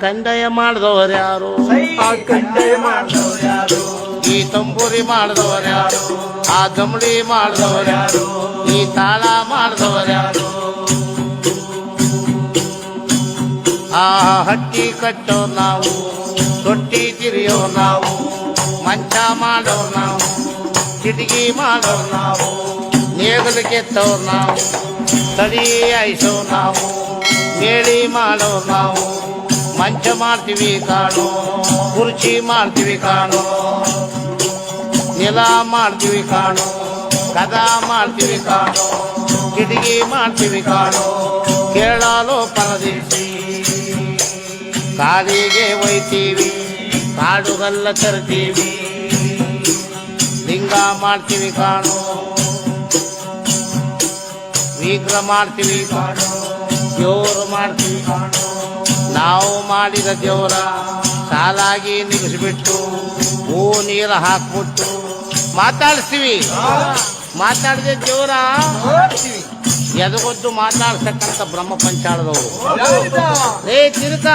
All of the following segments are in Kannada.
ಕಂಡಯ ಮಾಡಿದವರು ಯಾರು? ಆ ಕಂಡೆ ಮಾಡಿದವ್ರು ಯಾರು? ಈ ತಂಬೂರಿ ಮಾಡಿದವರು ಯಾರು? ಆ ಗಮಡಿ ಮಾಡಿದವರು ಯಾರು? ಈ ತಾಳ ಮಾಡಿದವರು ಯಾರು? ಆ ಹಟ್ಟಿ ಕಟ್ಟೋ ನಾವು ತೊಟ್ಟಿ ತಿರಿಯೋ ನಾವು ಮಂಚ ಮಾಡೋ ನಾವು ಕಿಟಕಿ ಮಾಡೋ ನಾವು ನೇಗಲು ಕೆತ್ತೋ ನಾವು ತಡಿ ಆಯ್ಸೋ ನಾವು ಕೇಳಿ ಮಾಡೋ ನಾವು. ಮಂಚ ಮಾಡ್ತೀವಿ ಕಾಣೋ ಕುರ್ಚಿ ಮಾಡ್ತೀವಿ ಕಾಣೋ ನೆಲ ಮಾಡ್ತೀವಿ ಕಾಣೋ ಕದ ಮಾಡ್ತೀವಿ ಕಾಣೋ ಕಿಟಕಿ ಮಾಡ್ತೀವಿ ಕಾಣೋ ಕೇಳಲು ಪರದೇಶಿ ಕಾಲಿಗೆ ಒಯ್ತೀವಿ ಕಾಡುಗಲ್ಲ ತರ್ತೀವಿ ಲಿಂಗ ಮಾಡ್ತೀವಿ ಕಾಣೋ ವಿಗ್ರಹ ಮಾಡ್ತೀವಿ ಕಾಣೋ ದೇವರು ಮಾಡ್ತೀವಿ ನಾವು ಮಾಡಿದ ದೇವರ ಸಾಲಾಗಿ ನಿಲ್ಲಿಸ್ಬಿಟ್ಟು ಹೂ ನೀರು ಹಾಕ್ಬಿಟ್ಟು ಮಾತಾಡಿಸ್ತೀವಿ. ಮಾತಾಡಿದ ದೇವರ ಎದಗೊದ್ದು ಮಾತಾಡ್ತಕ್ಕಂಥ ಬ್ರಹ್ಮ ಪಂಚಾಳದವರು? ಏ ತಿರುಕ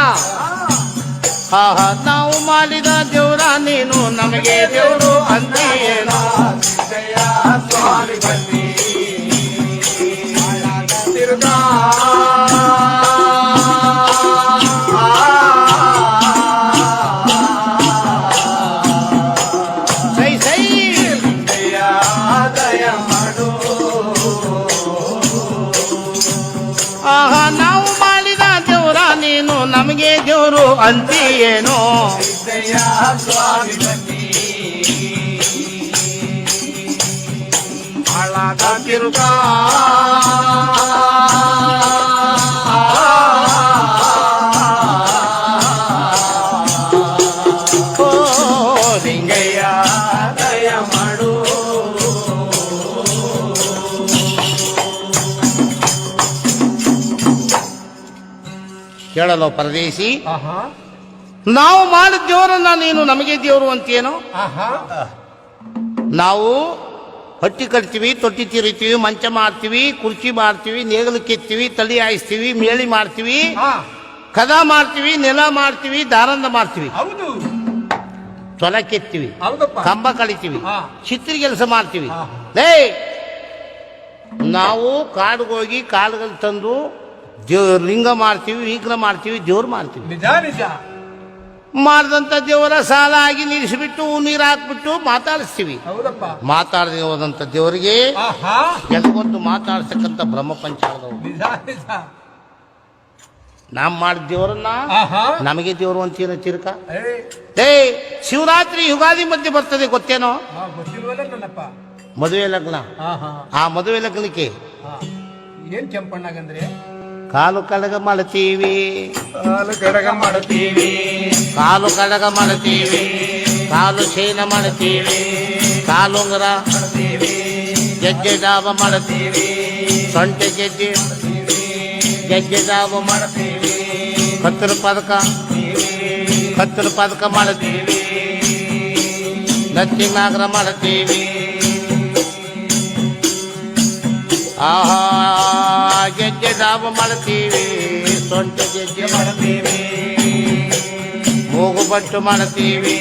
ಆಹ ನಾವು ಮಾಡಿದ ದೇವರ ನೀನು ನಮಗೆ ದೇವರು ಅಂತ ಏನೋ ಸ್ವಾಮಿ ಬನ್ನಿ ತಿರುಗಾ ಆಹಾ ನಾವು ಮಾಡಿದ ದೇವ್ರ ನೀನು ನಮಗೆ ದೇವರು ಅಂತಿ ಏನೋ ಸಿದ್ದಯ್ಯ ಸ್ವಾಮಿ ಹಾಳಾದ ತಿರುಗಾ. ಕೇಳಲು ಪರದೇಶಿ? ನಾವು ಮಾಡಿದ ದೇವರನ್ನ ನೀನು ನಮಗೆ ದೇವರು ಅಂತೇನು ನಾವು ಹಟ್ಟಿ ಕಟ್ತೀವಿ ತೊಟ್ಟಿ ತಿರಿತೀವಿ ಮಂಚ ಮಾಡ್ತೀವಿ ಕುರ್ಚಿ ಮಾಡ್ತೀವಿ ನೇಗಲು ಕೆತ್ತೀವಿ ತಳಿ ಹಾಯಿಸ್ತೀವಿ ಮೇಳಿ ಮಾಡ್ತೀವಿ ಕದ ಮಾಡ್ತೀವಿ ನೆಲ ಮಾಡ್ತೀವಿ ದಾರಂದ ಮಾಡ್ತೀವಿ ಹೌದು. ತೊಲ ಕೆತ್ತೀವಿ ಕಂಬ ಕಳಿತೀವಿ ಚಿತ್ರಿ ಕೆಲಸ ಮಾಡ್ತೀವಿ. ಲೇ ನಾವು ಕಾಡಿಗೋಗಿ ಕಾಳುಗಳು ತಂದು ದೇವ್ ಲಿಂಗ ಮಾಡ್ತೀವಿ ವಿಗ್ರಹ ಮಾಡ್ತೀವಿ ದೇವ್ರು ಮಾಡ್ತೀವಿ. ನಿಜ ನಿಜ. ಮಾಡಿದಂಥ ದೇವರ ಸಾಲ ಆಗಿ ನಿಲ್ಲಿಸಿಬಿಟ್ಟು ನೀರು ಹಾಕ್ಬಿಟ್ಟು ಮಾತಾಡಿಸ್ತೀವಿ. ಹೌದಪ್ಪ. ಮಾತಾಡದೆ ಹೋದಂಥ ದೇವರಿಗೆ ಆಹಾ. ಎದಗೊಂದು ಮಾತಾಡ್ತಕ್ಕಂಥ ಬ್ರಹ್ಮ ಪಂಚಾಳದವು ನಿಜ ನಿಜ. ನಾವು ಮಾಡಿದ ದೇವರನ್ನ ಆಹಾ. ನಮಗೆ ದೇವರು ಅಂತೀನ ತಿರುಕ? ಏ. ಶಿವರಾತ್ರಿ ಯುಗಾದಿ ಮಧ್ಯೆ ಬರ್ತದೆ ಗೊತ್ತೇನೋ? ಹಾ ಗೊತ್ತಿಲ್ವಲ್ಲ ನನ್ನಪ್ಪ ಮದುವೆ ಲಗ್ನ. ಆಹಾ. ಆ ಮದುವೆ ಲಗ್ನಕ್ಕೆ ಹಾ ಏನ್ ಕೆಂಪಣ್ಣಗಂದ್ರೆ? ಕಾಲು ಕಡಗ ಮಾಡ್ತೀವಿ ಹಾಲು ಕಡಗ ಮಾಡುತ್ತೀವಿ ಕಾಲು ಕಡಗ ಮಾಡ್ತೀವಿ ಕಾಲು ಶೇನ ಮಾಡ್ತೀವಿ ಕಾಲುಂಗರ ಮಾಡ್ತೀವಿ ಗೆಜ್ಜೆ ಡಾಬ ಮಾಡ್ತೀವಿ ಸೊಂಟೆ ಗೆಜ್ಜೆ ಗೆಜ್ಜೆ ಡಾಬ ಮಾಡ್ತೀವಿ ಕತ್ತರು ಪದಕ ಕತ್ತರು ಪದಕ ಮಾಡ್ತೀವಿ ನತ್ತಿ ನಾಗರ ಮಾಡ್ತೀವಿ ಆಹಾ ಗೆಜ್ಜೆ ದಾಬ ಮಾಡ್ತೀವಿ ಸೊಂಟ ಗೆಜ್ಜೆ ಮಾಡ್ತೀವಿ. ಮೂಗು ಬಟ್ಟು ಮಾಡ್ತೀವಿ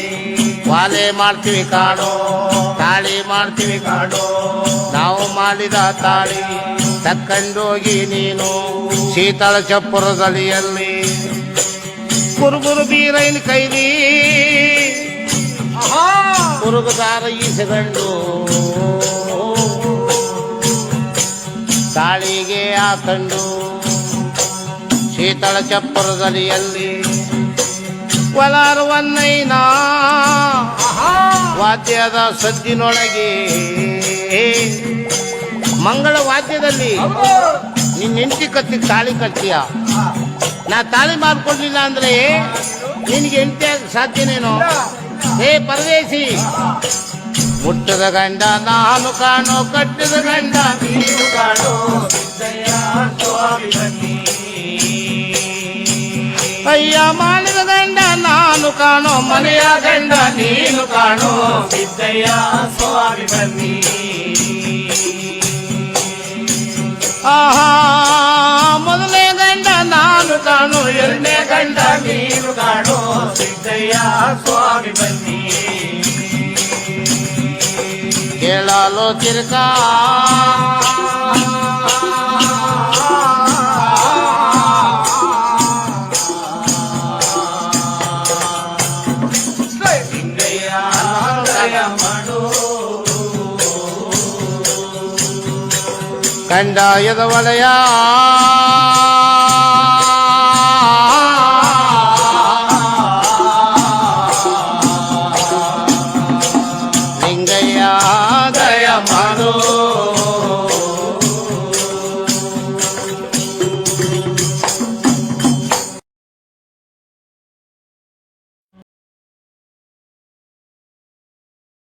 ವಾಲೆ ಮಾಡ್ತೀವಿ ಕಾಡು ತಾಳಿ ಮಾಡ್ತೀವಿ ಕಾಡು. ನಾವು ಮಾಡಿದ ತಾಳಿ ತಕ್ಕಂಡೋಗಿ ನೀನು ಶೀತಳ ಚಪ್ಪುರದಲ್ಲಿಯಲ್ಲಿ. ಕುರುಗುರು ಬೀರೈನ ಕೈಲಿ ಕುರುಗುದಾರ ಈಸಗಂಡು ಹಾಕಂಡು ಶೀತಳ ಚಪ್ಪುರದಲ್ಲಿಯಲ್ಲಿ ಒಲಾರುವನ್ನೈನ ವಾದ್ಯದ ಸದ್ದಿನೊಳಗೆ. ಮಂಗಳ ವಾದ್ಯದಲ್ಲಿ ನಿನ್ನ ಹೆಂಡತಿ ಕತ್ತಿ ತಾಳಿ ಕಟ್ತೀಯ? ನಾ ತಾಳಿ ಮಾಡ್ಕೊಡ್ಲಿಲ್ಲ ಅಂದ್ರೆ ನಿನಗೆ ಹೆಂಡತಿ ಸಾಧ್ಯನೇನೋ? ಹೇ ಪರದೇಶಿ ಮುಟ್ಟದ ಗಂಡ ನಾನು ಕಾಣೋ, ಕಟ್ಟಿದ ಗಂಡ, ನೀನು ಕಾಣೋ ಅಯ್ಯ ಮಾಡಿದ ಗಂಡ ನಾನು ಕಾಣೋ, ಮನೆಯ ಗಂಡ, ನೀನು ಕಾಣೋ, ಸಿದ್ದಯ್ಯ ಸ್ವಾಮಿ ಬನ್ನಿ ಆಹಾ ಮೊದಲನೇ ಗಂಡ ನಾನು ಕಾಣೋ, ಎರಡನೇ ಗಂಡ, ನೀನು ಕಾಣೋ, ಸಿದ್ದಯ್ಯ ಸ್ವಾಮಿ ಬನ್ನಿ ಕೇಳಲು ತಿರ್ಕ ಸಿದ್ದಯ್ಯ ದಯ ಮಾಡು ಕಂಡಾಯದ ವಲಯ